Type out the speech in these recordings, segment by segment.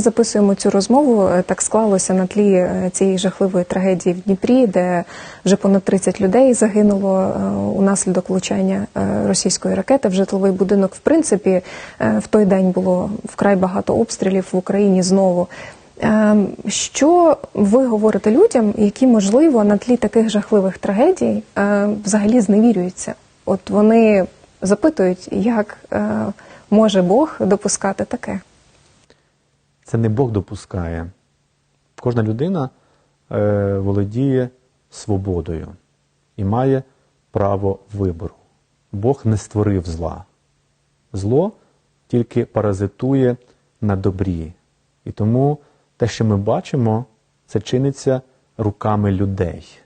записуємо цю розмову, е, так склалося на тлі е, цієї жахливої трагедії в Дніпрі, де вже понад 30 людей загинуло е, унаслідок влучання е, російської ракети в житловий будинок. В принципі, в той день було вкрай багато обстрілів в Україні знову. Ем, Що ви говорите людям, які можливо на тлі таких жахливих трагедій взагалі зневірюються? От вони запитують, як може Бог допускати таке? Це не Бог допускає. Кожна людина е, володіє свободою і має право вибору. Бог не створив зла. Зло тільки паразитує на добрі. І тому те, що ми бачимо, це чиниться руками людей.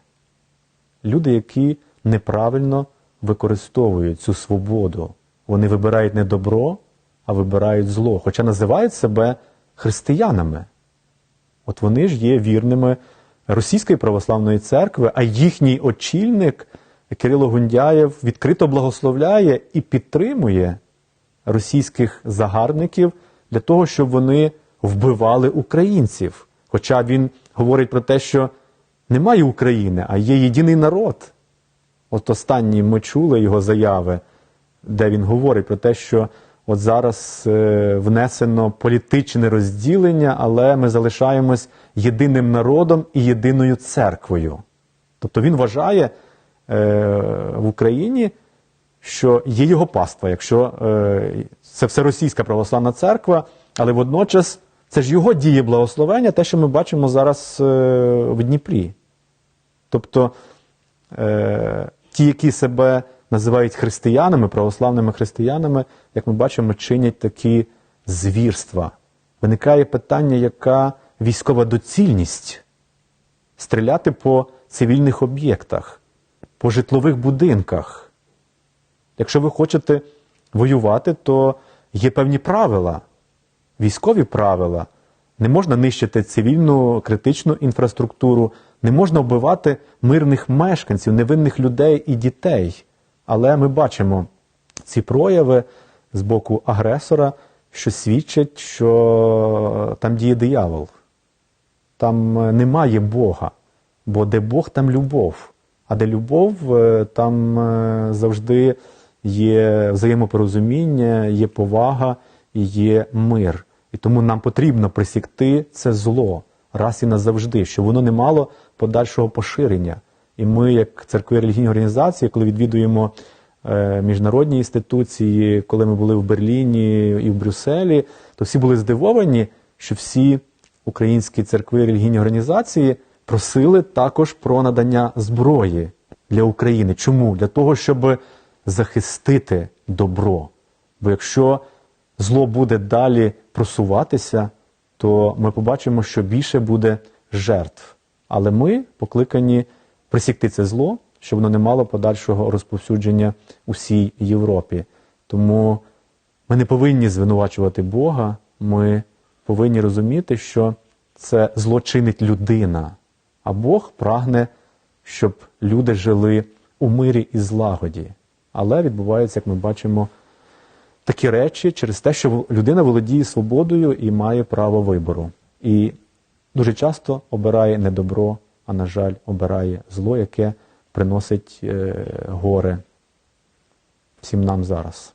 Люди, які неправильно використовують цю свободу. Вони вибирають не добро, а вибирають зло, хоча називають себе християнами. От вони ж є вірними Російської православної церкви, а їхній очільник Кирило Гундяєв відкрито благословляє і підтримує російських загарбників для того, щоб вони вбивали українців. Хоча він говорить про те, що немає України, а є єдиний народ. От останні ми чули його заяви, де він говорить про те, що от зараз е, внесено політичне розділення, але ми залишаємось єдиним народом і єдиною церквою. Тобто він вважає е, в Україні, що є його паства, якщо е, це все російська православна церква, але водночас це ж його діє благословення, те, що ми бачимо зараз в Дніпрі. Тобто ті, які себе називають християнами, православними християнами, як ми бачимо, чинять такі звірства. Виникає питання, яка військова доцільність стріляти по цивільних об'єктах, по житлових будинках. Якщо ви хочете воювати, то є певні правила, військові правила. Не можна нищити цивільну критичну інфраструктуру, не можна вбивати мирних мешканців, невинних людей і дітей. Але ми бачимо ці прояви з боку агресора, що свідчать, що там діє диявол. Там е, немає Бога. Бо де Бог, там любов. А де любов, е, там е, завжди є взаємопорозуміння, є повага і є мир. І тому нам потрібно присікти це зло раз і назавжди, щоб воно не мало подальшого поширення. І ми, як церкові релігійні організації, коли відвідуємо е, міжнародні інституції, коли ми були в Берліні і в Брюсселі, то всі були здивовані, що всі українські церкви релігійні організації просили також про надання зброї для України. Чому? Для того, щоб захистити добро. Бо якщо зло буде далі просуватися, то ми побачимо, що більше буде жертв. Але ми покликані присікти це зло, щоб воно не мало подальшого розповсюдження у всій Європі. Тому ми не повинні звинувачувати Бога, ми повинні розуміти, що це зло чинить людина, а Бог прагне, щоб люди жили у мирі і злагоді. Але відбувається, як ми бачимо, такі речі через те, що людина володіє свободою і має право вибору. І дуже часто обирає не добро, а, на жаль, обирає зло, яке приносить е, горе всім нам зараз.